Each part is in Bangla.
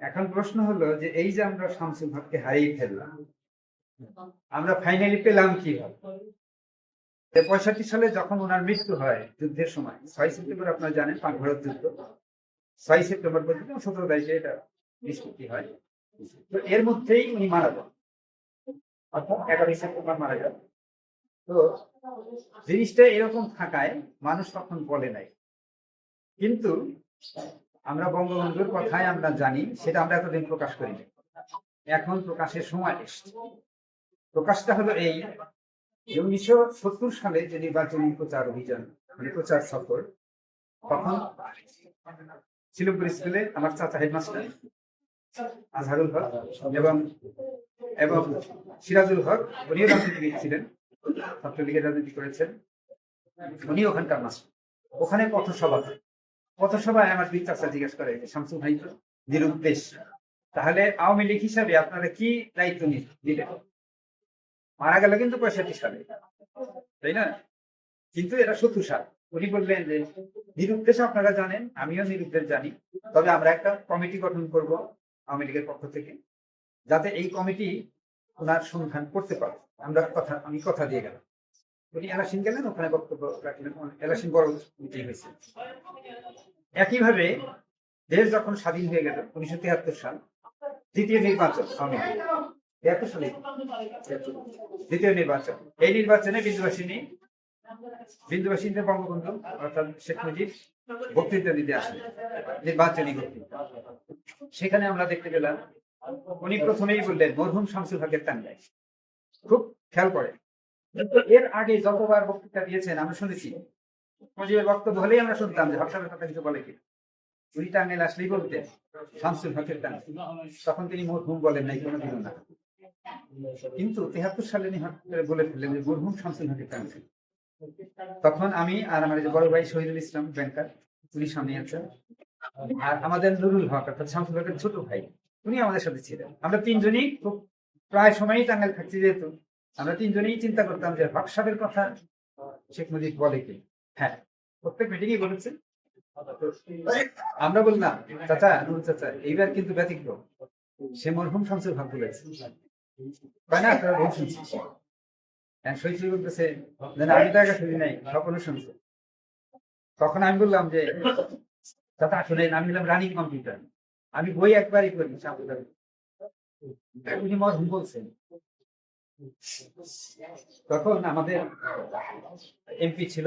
এখন প্রশ্ন হলো যে এই যে আমরা শামসুল হককে হারিয়ে ফেললাম আমরা ফাইনালি পেলাম কি পঁয়ষট্টি সালে যখন ওনার মৃত্যু হয় যুদ্ধের সময় ছয় সেপ্টেম্বর আপনারা জানেন পাক ভারত যুদ্ধ। ছয় সেপ্টেম্বর পর্যন্ত সতেরো তারিখে এটা নিষ্পত্তি হয়। তো এর মধ্যেই উনি মারা যান। অর্থাৎ এগারোই সেপ্টেম্বর মারা যান। তো জিনিসটা এরকম থাকায় মানুষ তখন বলে নাই। কিন্তু আমরা বঙ্গবন্ধুর কথাই আমরা জানি, সেটা আমরা এতদিন প্রকাশ করিনি। এখন প্রকাশের সময় এসছে। প্রকাশটা হলো এই যে উনিশশো সত্তর সালে যে নির্বাচনী প্রচার অভিযান মানে প্রচার সফর, তখন শিলমপুর স্কুলে আমার চাচা হেডমাস্টার আজহারুল হক এবং এবং সিরাজুল হক, উনিও রাজনীতিবিদ ছিলেন, ছাত্রলীগের রাজনীতি করেছেন উনি ওখানকার মাস্টার। ওখানে পথসভা হয়। পথসভায় আমার দুই চাচা জিজ্ঞেস করে শামসু ভাই তো নিরুদ্দেশ তাহলে আওয়ামী লীগ হিসাবে আপনারা কি দায়িত্ব নিলেন মারা গেল কিন্তু পঁয়ষট্টি সালে, তাই না? কিন্তু এটা সত্তর সাল। উনি বললেন যে নিরুদ্দেশ আপনারা জানেন, আমিও নিরুদ্দেশ জানি। তবে আমরা একটা কমিটি গঠন করব আওয়ামী লীগের পক্ষ থেকে, যাতে এই কমিটি ওনার সন্ধান করতে পারে। আমরা কথা, আমি কথা দিয়ে গেলাম। উনি এলাসিন গেলেন, ওখানে বক্তব্য রাখলেন। এলাসিন বড় মিটিং হয়েছে। একইভাবে দেশ যখন স্বাধীন হয়ে গেল, উনিশশো তিয়াত্তর সাল, দ্বিতীয় নির্বাচন দ্বিতীয় নির্বাচন। এই নির্বাচনে বিন্দুবাসিনী বিন্দুবাসিনীতে বঙ্গবন্ধু অর্থাৎ শেখ মুজিব বক্তৃতা দিতে আসলেন নির্বাচনী বক্তৃতা। সেখানে আমরা দেখতে পেলাম, উনি প্রথমেই বললেন, মরহুম শামসুল হকের টাঙ্গাই খুব খেয়াল করে এর আগে যতবার বক্তৃতা দিয়েছেন আমরা শুনেছি মুজিবের বক্তব্য হলেই আমরা শুনতাম যে হক সাহেবের কথা কিছু বলে কি উনি টাঙ্গাইল আসলেই বলতেন, শামসুল হকের টাঙ্গাই তখন তিনি মরহুম বলেন নাই কোনো দিনও না। কিন্তু তেহাত্তর সালে উনি বলে ফেললেন যে মরহুম শামসুল হকের টাঙ্গাই তখন আমি আর আমার যে বড় ভাই শহীদুল ইসলাম, ব্যাংকার, উনি সামনে আছেন। আর আমাদের নুরুল হক অর্থাৎ শামসুল হকের ছোট ভাই, উনি আমাদের সাথে ছিলেন। আমরা তিনজনই খুব প্রায় সময়ই টাঙ্গাইল থাকছি যেহেতু। আমরা তিনজনেই চিন্তা করতাম যে হক সাহেবের কথা শেখ মুজিব বলে কি হ্যাঁ প্রত্যেক মিটিংই বলেছে আমরা বললাম, চাচা চাচা, এইবার কিন্তু ব্যতিক্রম। সে মরহুম শামসুল হক বলেছে। তাই না? আপনারা হ্যাঁ বলতেছে আমি তো শুনি নাই স্বপ্ন শুনছে। তখন আমি বললাম যে, চাচা আসলে আমি বললাম রানিং কম্পিউটার। আমি বই একবারই করি। উনি মরহুম বলছেন। তখন আমাদের এমপি ছিল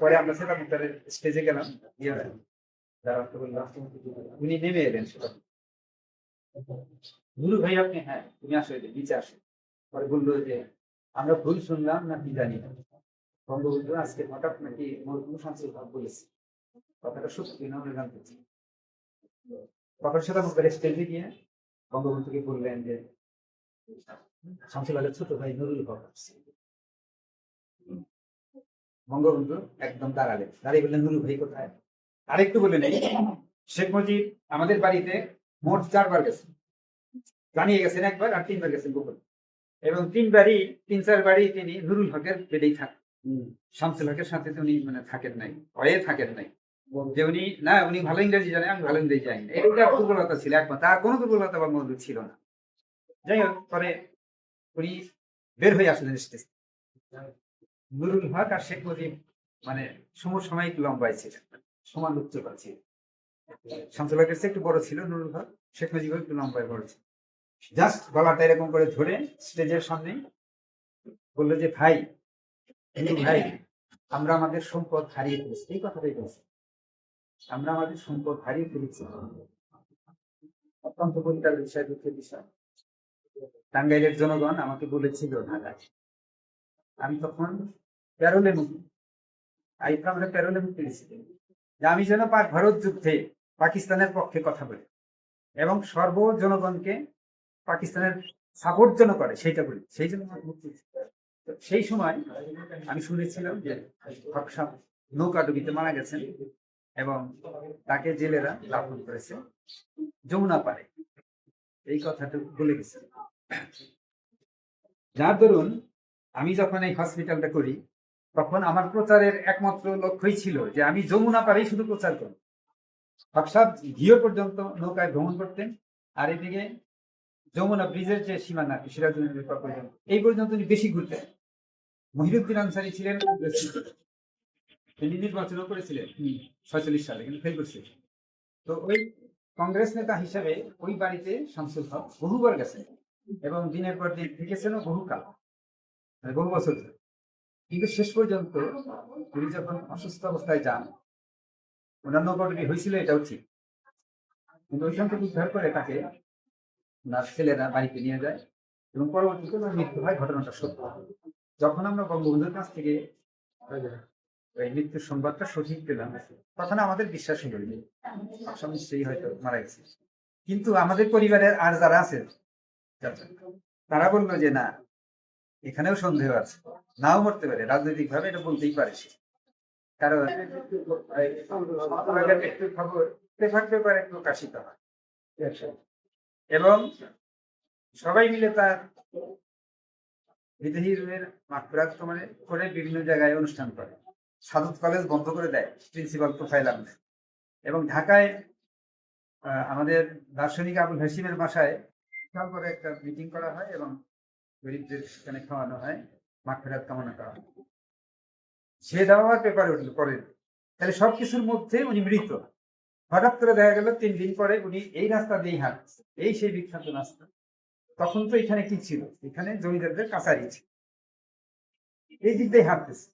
পরে আমরা সেতাব মুক্তারের স্টেজে গেলাম বললাম। উনি নেমে এলেন সেটা। গুরু ভাই, আপনি হ্যাঁ তুমি আসো নিচে আসো। পরে বলল যে, আমরা ভুল শুনলাম না কি জানি? বঙ্গবন্ধু আজকে হঠাৎ নাকি মরহুম শামসুল হক বলেছে কথাটা সত্যি না আমরা জানতে চাই। তখন সেটা মুখের স্টেজে গিয়ে বঙ্গবন্ধুকে বললেন যে, শামসুল হকের ছোট ভাই নুরুল হক। বঙ্গবন্ধু একদম দাঁড়ালেন দাঁড়িয়ে বললেন নুরুল ভাই কোথায়? আরেকটু বলে নেই। শেখ মুজিব আমাদের বাড়িতে মোট চারবার গেছেন জানিয়ে গেছেন একবার আর তিনবার গেছেন গোপন। এবং তিনবারই তিন চারবারই তিনি নুরুল হকের বেডেই থাকেন। শামসুল হকের সাথে তো উনি মানে থাকেন নাই ভয়ে থাকেন নাই। যে উনি না উনি ভালো ইংরেজি জানেন আমি ভালো ইংরেজি জানি না। এটা দুর্বলতা ছিল একমাত্র তার কোনো দুর্বলতা বঙ্গবন্ধু ছিল না। যাই হোক পরে উনি বের হয়ে আসলেন স্টেজ নুরুল হক আর শেখ মুজিব মানে সমসাময়িক লম্বায় ছিলেন সমান উচ্চতা ছিল শামসুল হকের একটু বড় ছিল, নুরুল হক, শেখ মুজিবও একটু লম্বায় বড় ছিল। জাস্ট গলাটা এরকম করে ধরে স্টেজের সামনে বলল যে, ভাই ভাই, আমরা আমাদের সম্পদ হারিয়ে ফেলেছি। এই কথাটাই বলছি। আমরা আমাদের সম্পদ হারিয়ে ফেলেছি। অত্যন্ত পরিতার বিষয়, দুঃখের বিষয়। টাঙ্গাইলের জনগণ আমাকে বলেছিল ঢাকায়। আমি তখন প্যারোলে মুক্তি। আইফা আমরা প্যারোলে মুক্তি যে আমি যেন পাক ভারত যুদ্ধে পাকিস্তানের পক্ষে কথা বলি এবং সর্ব জনগণকে পাকিস্তানের সাপোর্ট যেন করে, সেইটা বলি। সেই জন্য সেই সময় আমি শুনেছিলাম যে হক সাহেব নৌকা ডুবিতে মারা গেছেন এবং তাকে জেলেরা দাফন করেছে যমুনা পারে এই কথাটা বলে গেছে। যার দরুন আমি যখন এই হসপিটালটা করি তখন আমার প্রচারের একমাত্র লক্ষ্যই ছিল যে আমি যমুনা পারেই শুধু প্রচার করব। হকসাদ ঘিও পর্যন্ত নৌকায় ভ্রমণ করতেন আর এদিকে যমুনা ব্রিজের যে সীমানা সিরাজুদ্দিন পর্যন্ত, এই পর্যন্ত উনি বেশি ঘুরতেন। মহিরুদ্দিন আনসারি ছিলেন তিনি নির্বাচনও করেছিলেন ছয়চল্লিশ সালে, কিন্তু ফেল করছে তো ওই কংগ্রেস নেতা হিসেবে ওই বাড়িতে শামসুল হক বহুবার গেছেন এবং দিনের পর দিন থেকেছেনও বহুকাল মানে বহু বছর ধরে। কিন্তু শেষ পর্যন্ত উনি যখন অসুস্থ অবস্থায় যান, অন্যান্য নৌকাটি হয়েছিল, এটাও ঠিক। কিন্তু ওইখান থেকে উদ্ধার করে তাকে ওনার ছেলেরা বাড়িতে নিয়ে যায় এবং পরবর্তীতে মৃত্যু হয়, ঘটনাটা সত্য। যখন আমরা বঙ্গবন্ধুর কাছ থেকে ওই মৃত্যুর সংবাদটা সঠিক পেলাম, তখন আমাদের বিশ্বাস হলো যে আসাম নিশ্চয়ই হয়তো মারা গেছে। কিন্তু আমাদের পরিবারের আর যারা আছে তারা বলল যে না এখানেও সন্দেহ আছে। নাও মরতে পারে রাজনৈতিক ভাবে এটা বলতেই পারে সে। কারণ খবর পেপার প্রকাশিত হয়। এবং সবাই মিলে তার বিদেহী রুমের মানে করে বিভিন্ন জায়গায় অনুষ্ঠান করে। সাদত কলেজ বন্ধ করে দেয়, প্রিন্সিপাল প্রোফাইল আনতে। এবং ঢাকায় আমাদের দার্শনিক আবুল হাসিমের বাসায় বিশাল একটা মিটিং করা হয় এবং সেখানে খাওয়ানো হয় করা সে পেপারে উঠল পরে তাহলে সবকিছুর মধ্যে উনি মৃত। হঠাৎ করে দেখা গেল, তিন দিন পরে উনি এই রাস্তা হাঁটছে, এই সেই বিখ্যাত রাস্তা। তখন তো এখানে কি ছিল? এখানে জমিদারদের কাছারি ছিল। এই দিক দিয়ে হাঁটতেছে।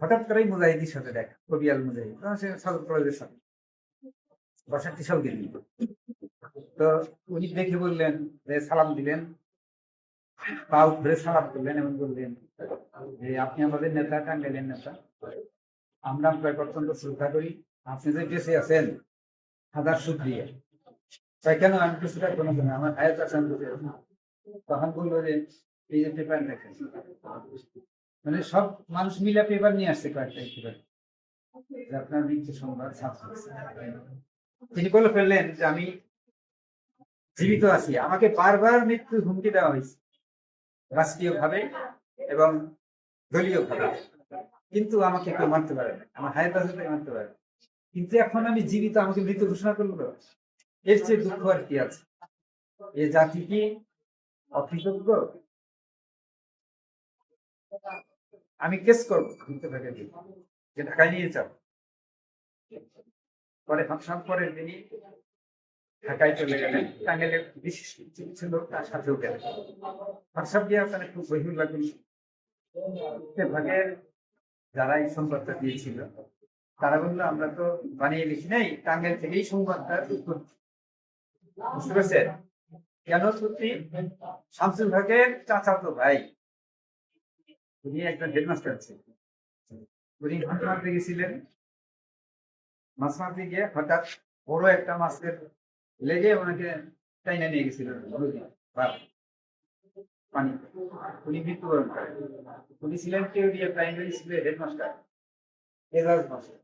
হঠাৎ করেই মুজাহিদির সাথে দেখা, কবি আল মুজাহিদ সে কলেজের সাথে বসাটি সব দিল্লি তো উনি দেখে বললেন সালাম দিলেন। ধরে সালাম করলেন এবং বললেন যে আপনি আমাদের নেতা নেতা। আমরা অত্যন্ত শ্রদ্ধা করি। আপনি যে আছেন, হাজার তাই কেন আমি কিছুটা কোনো আমার হায়াত তখন বলল যে, এই যে পেপার দেখেন। মানে সব মানুষ মিলে পেপার নিয়ে আসছে কয়েকটা পেপার আপনার মৃত্যু সংবাদ তিনি বলে ফেললেন যে, আমি জীবিত আছি। আমাকে বারবার মৃত্যুর হুমকি দেওয়া হয়েছে। রাষ্ট্রীয় ভাবে এবং দলীয় ভাবে কিন্তু আমাকে কেউ মানতে পারে আমার হায়াত মারতে পারে কিন্তু এখন আমি জীবিত, আমাকে মৃত ঘোষণা করল? এর চেয়ে দুঃখ আর কি আছে? এ জাতি কি অকৃতজ্ঞ? আমি কেস করব, ঘুরতে থাকে যে ঢাকায় নিয়ে যাও। পরে ফাংশন পরের দিনই ঢাকায় চলে গেলেন। টাঙ্গাইলের বিশেষ কিছু লোক তার সাথেও গেলেন। হোয়াটসঅ্যাপ দিয়ে খুব বহির লাগল। ভাগের যারা এই সংবাদটা দিয়েছিল, তারা বলল, আমরা তো বানিয়ে নাই, টাঙ্গাইল সংবাদটা বুঝতে পারছেন? কেন সত্যি শামসুল ভাগের চাচাতো ভাই, উনি একজন হেডমাস্টার উনি মাছ মারতে গেছিলেন। মাছ মারতে গিয়ে হঠাৎ বড় একটা মাছের লেগে ওনাকে টাইনা নিয়ে গেছিল। পানি। উনি মৃত্যুবরণ করেন। উনি ছিলেন প্রাইমারি স্কুলের হেডমাস্টার। এজাজ মাস্টার।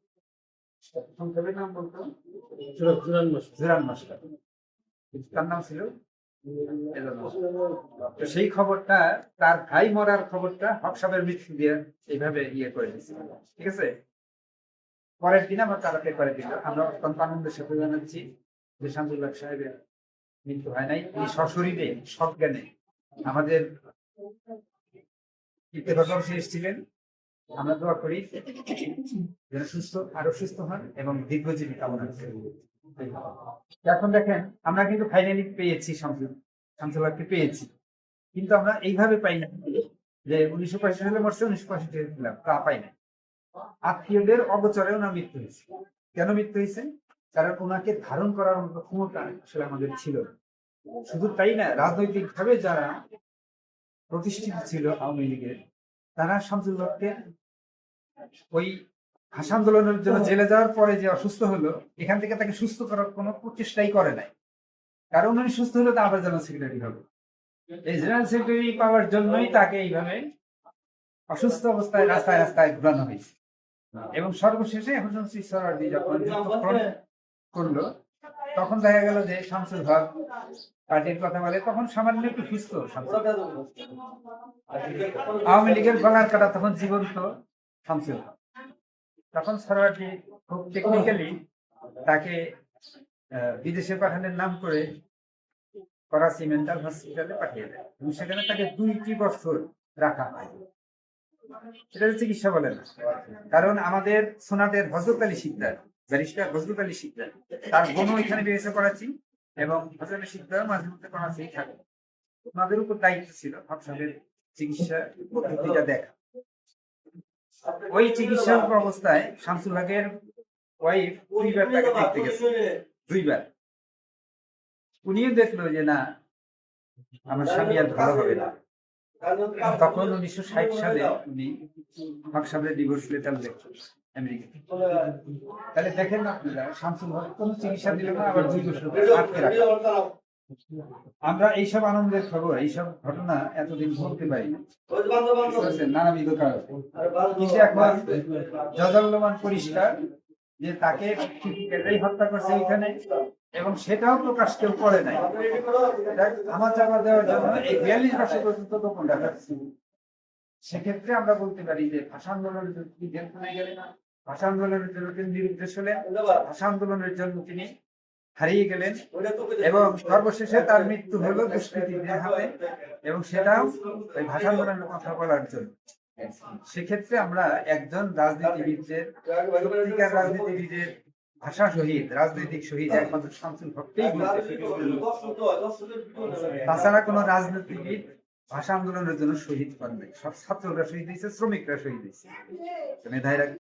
সংক্ষেপে নাম বলতো? জুরান মাস্টার। তার নাম ছিল এজাজ তো সেই খবরটা তার ভাই মরার খবরটা হক সাহেবের মৃত্যু দিয়ে এইভাবে ইয়ে করে দিয়েছিল ঠিক আছে? পরের দিন আমার তারা পেপারে দিল। আমরা অত্যন্ত আনন্দের সাথে জানাচ্ছি। যে শামসুল্লাহ সাহেবের মৃত্যু হয় নাই। তিনি সশরীরে সজ্ঞানে আমাদের আমরা দোয়া করি যেন সুস্থ, আরও সুস্থ হন এবং দীর্ঘজীবী কামনা এখন দেখেন, আমরা কিন্তু ফাইনালি পেয়েছি শামসুল শামসুল্লাহকে পেয়েছি। কিন্তু আমরা এইভাবে পাই না যে উনিশশো পঁয়ষট্টি সালে মরছে, উনিশশো পঁয়ষট্টি তা পাই না আত্মীয়দের অগোচরে ওনার মৃত্যু হয়েছে। কেন মৃত্যু হয়েছে? কারণ ওনাকে ধারণ করার মতো ক্ষমতা আসলে আমাদের ছিল শুধু তাই না রাজনৈতিক ভাবে যারা প্রতিষ্ঠিত ছিল আওয়ামী লীগের তারা শামসুল্লাহকে ওই ভাষা আন্দোলনের জন্য জেলে যাওয়ার পরে যে অসুস্থ হলো এখান থেকে তাকে সুস্থ করার কোনো প্রচেষ্টাই করে নাই। কারণ উনি সুস্থ হলে তো আবার জেনারেল সেক্রেটারি হবে। এই জেনারেল সেক্রেটারি পাওয়ার জন্যই তাকে এইভাবে অসুস্থ অবস্থায় রাস্তায় রাস্তায় ঘুরানো হয়েছে। এবং সর্বশেষে এখন শ্রী সরার্দি যখন করল, তখন দেখা গেল যে শামসুল হক পার্টির কথা বলে, তখন সামান্য একটু সুস্থ আওয়ামী লীগের গলার কাটা তখন জীবন্ত শামসুল হক। তখন সরোয়ারটি খুব টেকনিক্যালি তাকে বিদেশে পাঠানোর নাম করে করাচি মেন্টাল হসপিটালে পাঠিয়ে দেয় এবং সেখানে তাকে দুইটি বছর রাখা হয়। এটা চিকিৎসা বলে না। কারণ আমাদের সোনাদের হজরত আলী ব্যারিস্টার আলী সিকদার তার বোনও এখানে এবং আলী সিকদার মাঝে মধ্যে থাকে ওনাদের উপর দায়িত্ব ছিল চিকিৎসা পদ্ধতিটা দেখা। ওই চিকিৎসা অবস্থায় শামসুল হকের ওয়াইফ দুইবার তাকে দেখতে গেছে। দুইবার। উনিও দেখল যে না, আমার স্বামী আর ভালো হবে না। তখন উনিশশো ষাট সালে উনি হক সাহেবের ডিভোর্স লেটার লেখেন। তাহলে দেখেন না না আমরা এইসব আনন্দের খবর, এইসব ঘটনা এতদিন বলতে পারি না নানাবিধ কারণ। পরিষ্কার যে তাকে হত্যা করছে এখানে এবং সেটাও প্রকাশ কেউ করে নাই। আমার চাপা দেওয়ার জন্য এই বিয়াল্লিশ বছর পর্যন্ত গোপন রাখা সেক্ষেত্রে আমরা বলতে পারি যে ভাষা আন্দোলনের জন্য জেলখানায় গেলেন ভাষা আন্দোলনের জন্য তিনি নিরুদ্দেশ হলেন ভাষা আন্দোলনের জন্য তিনি হারিয়ে গেলেন এবং সর্বশেষে তার মৃত্যু হলো দুষ্কৃতীদের হাতে এবং সেটাও ওই ভাষা আন্দোলনের কথা বলার জন্য। সেক্ষেত্রে আমরা একজন রাজনীতিবিদদের সত্যিকার রাজনীতিবিদের ভাষা শহীদ রাজনৈতিক শহীদ একমাত্র শামসুল হককেই তাছাড়া কোনো রাজনীতিবিদ ভাষা আন্দোলনের জন্য শহীদ নাই। সব ছাত্ররা শহীদ হয়েছে শ্রমিকরা শহীদ হয়েছে। মেধায়